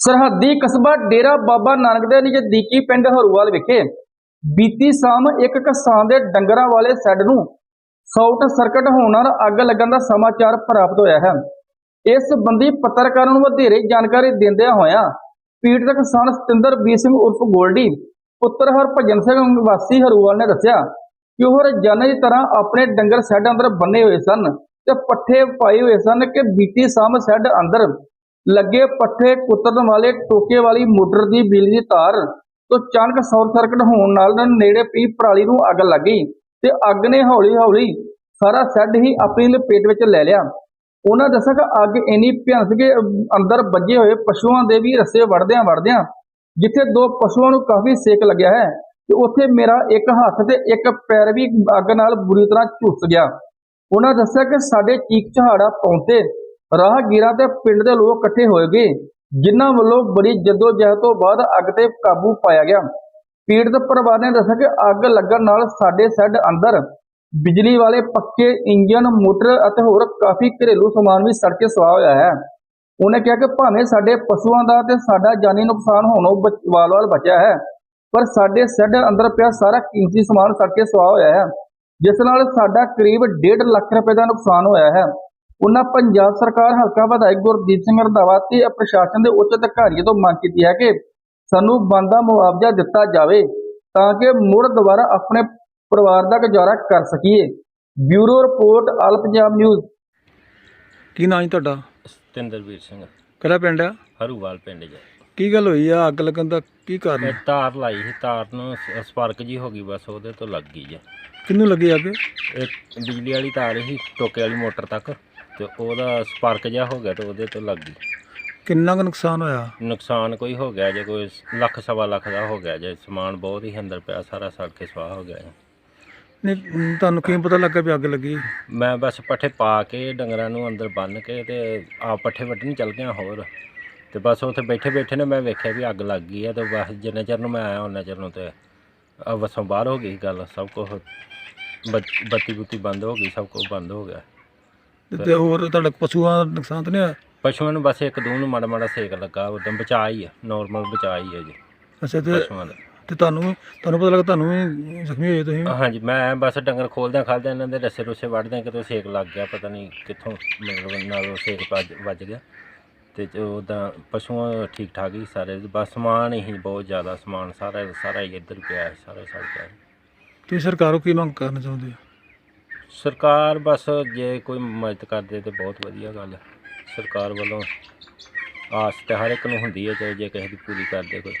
ਸਰਹੱਦੀ ਕਸਬਾ ਡੇਰਾ ਬਾਬਾ ਨਾਨਕ ਦੇ ਨਜ਼ਦੀਕੀ ਪਿੰਡ ਹਰੂਵਾਲ ਵਿਖੇ ਬੀਤੀ ਸ਼ਾਮ ਇੱਕ ਕਿਸਾਨ ਦੇ ਡੰਗਰਾਂ ਵਾਲੇ ਸ਼ੈੱਡ ਨੂੰ ਸ਼ਾਰਟ ਸਰਕਟ ਹੋਣ ਨਾਲ ਅੱਗ ਲੱਗਣ ਦਾ ਸਮਾਚਾਰ ਪ੍ਰਾਪਤ ਹੋਇਆ ਹੈ। ਇਸ ਸੰਬੰਧੀ ਪੱਤਰਕਾਰਾਂ ਨੂੰ ਵਧੇਰੇ ਜਾਣਕਾਰੀ ਦਿੰਦਿਆਂ ਹੋਇਆਂ ਪੀੜਤ ਕਿਸਾਨ ਸਤਿੰਦਰ ਸਤਿੰਦਰਬੀਰ ਸਿੰਘ ਉਰਫ ਗੋਲਡੀ, ਪੁੱਤਰ ਹਰਭਜਨ ਸਿੰਘ ਵਾਸੀ ਹਰੂਵਾਲ ਨੇ ਦੱਸਿਆ ਕਿ ਉਹ ਰੋਜ਼ਾਨਾ ਦੀ ਤਰ੍ਹਾਂ ਆਪਣੇ ਡੰਗਰ ਸ਼ੈੱਡ ਅੰਦਰ ਬੰਨੇ ਹੋਏ ਸਨ ਤੇ ਪੱਠੇ ਪਾਏ ਹੋਏ ਸਨ ਕਿ ਬੀਤੀ ਸ਼ਾਮ ਸ਼ੈੱਡ ਅੰਦਰ ਲੱਗੇ ਪੱਠੇ ਕੁੱਤਰਨ ਵਾਲੇ ਟੋਕੇ ਵਾਲੀ ਮੋਟਰ ਦੀ ਬਿਜਲੀ ਦੀ ਤਾਰ ਤੋਂ ਅਚਾਨਕ ਸ਼ਾਰਟ ਸਰਕਟ ਹੋਣ ਨਾਲ ਨੇੜੇ ਪਈ ਪਰਾਲੀ ਨੂੰ ਅੱਗ ਲੱਗ ਗਈ ਤੇ ਅੱਗ ਨੇ ਹੌਲੀ ਹੌਲੀ ਸਾਰਾ ਸ਼ੈੱਡ ਹੀ ਆਪਣੀ ਲਪੇਟ ਵਿੱਚ ਲੈ ਲਿਆ। ਉਹਨਾਂ ਦੱਸਿਆ ਕਿ ਅੱਗ ਇੰਨੀ ਭਿਆਨਕ ਕਿ ਅੰਦਰ ਵੱਜੇ ਹੋਏ ਪਸ਼ੂਆਂ ਦੇ ਵੀ ਰੱਸੇ ਵੜਦਿਆਂ ਵੜਦਿਆਂ ਜਿੱਥੇ ਦੋ ਪਸ਼ੂਆਂ ਨੂੰ ਕਾਫੀ ਸੇਕ ਲੱਗਿਆ ਹੈ ਤੇ ਉੱਥੇ ਮੇਰਾ ਇੱਕ ਹੱਥ ਤੇ ਇੱਕ ਪੈਰ ਵੀ ਅੱਗ ਨਾਲ ਬੁਰੀ ਤਰ੍ਹਾਂ ਝੁਲਸ ਗਿਆ। ਉਹਨਾਂ ਦੱਸਿਆ ਕਿ ਸਾਡੇ ਚੀਕ ਚਹਾੜਾ ਪਹੁੰਚੇ ਰਾਹਗੀਰਾਂ ਤੇ ਪਿੰਡ ਦੇ ਲੋਕ ਇਕੱਠੇ ਹੋਏ ਗਏ, ਜਿਨ੍ਹਾਂ ਵੱਲੋਂ ਬੜੀ ਜਦੋਜਹਿਦ ਤੋਂ ਬਾਅਦ ਅੱਗ ਤੇ ਕਾਬੂ ਪਾਇਆ ਗਿਆ। ਪੀੜਤ ਪਰਿਵਾਰ ਨੇ ਦੱਸਿਆ ਕਿ ਅੱਗ ਲੱਗਣ ਨਾਲ ਸਾਡੇ ਸ਼ੈੱਡ ਅੰਦਰ ਬਿਜਲੀ ਵਾਲੇ ਪੱਕੇ ਇੰਜਨ ਮੋਟਰ ਅਤੇ ਹੋਰ ਕਾਫੀ ਘਰੇਲੂ ਸਮਾਨ ਵੀ ਸੜ ਕੇ ਸੁਆਹ ਹੋਇਆ ਹੈ। ਉਹਨੇ ਕਿਹਾ ਕਿ ਭਾਵੇਂ ਸਾਡੇ ਪਸ਼ੂਆਂ ਦਾ ਤੇ ਸਾਡਾ ਜਾਨੀ ਨੁਕਸਾਨ ਹੋਣੋਂ ਬਚ- ਵਾਲ-ਵਾਲ ਬਚਿਆ ਹੈ, ਪਰ ਸਾਡੇ ਸ਼ੈੱਡ ਅੰਦਰ ਪਿਆ ਸਾਰਾ ਕੀਮਤੀ ਸਮਾਨ ਸੜ ਕੇ ਸੁਆਹ ਹੋਇਆ ਹੈ, ਜਿਸ ਨਾਲ ਸਾਡਾ ਕਰੀਬ 1.5 ਲੱਖ ਰੁਪਏ ਦਾ ਨੁਕਸਾਨ ਹੋਇਆ ਹੈ। ਉਹਨਾਂ ਪੰਜਾਬ ਸਰਕਾਰ ਹਲਕਾ ਵਿਧਾਇਕ ਗੁਰਦੀਪ ਸਿੰਘ ਰੰਧਾਵਾ ਤੇ ਪ੍ਰਸ਼ਾਸਨ ਦੇ ਉੱਚ ਅਧਿਕਾਰੀਆਂ ਤੋਂ ਮੰਗ ਕੀਤੀ ਹੈ ਕਿ ਸਾਨੂੰ ਬਣਦਾ ਮੁਆਵਜ਼ਾ ਦਿੱਤਾ ਜਾਵੇ ਤਾਂ ਕਿ ਮੁੜ ਦੁਬਾਰਾ ਆਪਣੇ ਪਰਿਵਾਰ ਦਾ ਗੁਜ਼ਾਰਾ ਕਰ ਸਕੀਏ। Bureau report all Punjab news. ਕੀ ਨਾਂ ਜੀ ਤੁਹਾਡਾ? ਸਤਿੰਦਰਵੀਰ ਸਿੰਘ। ਕਿਹੜਾ ਪਿੰਡ ਆ? ਹਰੂਵਾਲ ਪਿੰਡ 'ਚ ਕੀ ਗੱਲ ਹੋਈ ਆ? ਅੱਗ ਲੱਗਣ ਦਾ ਕੀ ਕਾਰਨ ਇਹ ਤਾਰ ਲਾਈ ਸੀ ਤਾਰ ਨੂੰ ਸਪਾਰਕ ਜੀ ਹੋ ਗਈ ਬਸ ਉਹਦੇ ਤੋਂ ਲੱਗ ਗਈ ਜੇ। ਕਿੰਨੂੰ ਲੱਗੀ ਅੱਗ? ਇਹ ਬਿਜਲੀ ਵਾਲੀ ਤਾਰ ਸੀ ਟੋਕੇ ਵਾਲੀ ਮੋਟਰ ਤੱਕ। ਤੇ ਉਹਦਾ ਸਪਾਰਕ ਜਿਹਾ ਹੋ ਗਿਆ ਤੇ ਉਹਦੇ ਤੋਂ ਲੱਗ ਗਈ। ਕਿੰਨਾ ਕੁ ਨੁਕਸਾਨ ਹੋਇਆ? ਨੁਕਸਾਨ ਕੋਈ ਹੋ ਗਿਆ ਜੇ ਕੋਈ ਲੱਖ ਸਵਾ ਲੱਖ ਦਾ ਹੋ ਗਿਆ ਜੇ ਸਮਾਨ ਬਹੁਤ ਹੀ ਅੰਦਰ ਪਿਆ ਸਾਰਾ ਸੜ ਕੇ ਸਵਾਹ ਹੋ ਗਿਆ ਜੀ। ਨਹੀਂ ਤੁਹਾਨੂੰ ਕਿਵੇਂ ਪਤਾ ਲੱਗਾ ਵੀ ਅੱਗ ਲੱਗੀ? ਮੈਂ ਬਸ ਪੱਠੇ ਪਾ ਕੇ ਡੰਗਰਾਂ ਨੂੰ ਅੰਦਰ ਬੰਨ ਕੇ ਤੇ ਆ ਪੱਠੇ ਵੱਢਣ ਚੱਲ ਗਿਆ ਹੋਰ। ਤੇ ਬਸ ਉੱਥੇ ਬੈਠੇ ਬੈਠੇ ਨੇ ਮੈਂ ਵੇਖਿਆ ਵੀ ਅੱਗ ਲੱਗ ਗਈ ਹੈ ਤੇ ਬਸ ਜਿੰਨੇ ਚਿਰ ਨੂੰ ਮੈਂ ਆਇਆ ਉਹਨਾਂ ਚਿਰ ਨੂੰ ਤੇ ਆ ਵਸੋਂ ਬਾਹਰ ਹੋ ਗਈ ਗੱਲ ਸਭ ਕੁਝ ਬੱਤੀ ਬੁੱਤੀ ਬੰਦ ਹੋ ਗਈ ਸਭ ਕੁਝ ਬੰਦ ਹੋ ਗਿਆ। ਤੇ- ਹੋਰ ਤੁਹਾਡਾ ਪਸ਼ੂਆਂ ਦਾ ਨੁਕਸਾਨ ਤਾਂ ਨਹੀਂ ਹੋਇਆ ਪਸ਼ੂਆਂ ਨੂੰ ਬਸ ਇੱਕ ਦੋ ਨੂੰ ਮਾੜਾ ਮਾੜਾ ਸੇਕ ਲੱਗਾ ਉਦੋਂ ਬਚਾ ਹੀ ਹੈ ਨਾਰਮਲ ਬਚਾ ਹੀ ਹੈ ਜੀ ਅੱਛਾ ਤੇ ਪਸ਼ੂਆਂ ਦਾ ਤੇ ਤੁਹਾਨੂੰ ਤੁਹਾਨੂੰ ਪਤਾ ਲੱਗਾ ਤੁਹਾਨੂੰ ਵੀ ਜ਼ਖਮੀ ਹੋਏ ਤੁਸੀਂ? ਹਾਂਜੀ ਮੈਂ ਬਸ ਡੰਗਰ ਖੋਲਦਿਆਂ ਖਾਲਦਿਆਂ ਇਹਨਾਂ ਦੇ ਰੱਸੇ ਰੁੱਸੇ ਵੱਢਦਿਆਂ ਕਿਤੋਂ ਸੇਕ ਲੱਗ ਗਿਆ ਪਤਾ ਨਹੀਂ ਕਿੱਥੋਂ ਮਤਲਬ ਨਾਲ ਉਹ ਸੇਕ ਵੱਜ ਵੱਜ ਗਿਆ ਤੇ ਉਹਦਾ ਪਸ਼ੂਆਂ ਠੀਕ ਠਾਕ ਹੀ ਸਾਰੇ ਬਸ ਸਮਾਨ ਹੀ ਬਹੁਤ ਜ਼ਿਆਦਾ ਸਮਾਨ ਸਾਰਾ ਸਾਰਾ ਹੀ ਇੱਧਰ ਪਿਆ ਹੈ, ਸਾਰਾ ਸੜ ਗਿਆ ਹੈ। ਤੁਸੀਂ ਸਰਕਾਰੋਂ ਕੀ ਮੰਗ ਕਰਨਾ ਚਾਹੁੰਦੇ ਹੋ ਸਰਕਾਰ ਬਸ ਜੇ ਕੋਈ ਮਦਦ ਕਰਦੇ ਤੇ ਬਹੁਤ ਵਧੀਆ ਗੱਲ। ਹੈ ਸਰਕਾਰ ਵੱਲੋਂ ਆਸ ਤੇ ਹਰ ਇੱਕ ਨੂੰ ਹੁੰਦੀ ਹੈ, ਚਾਹੇ ਜੇ ਕਿਸੇ ਦੀ ਪੂਰੀ ਕਰਦੇ ਕੋਈ।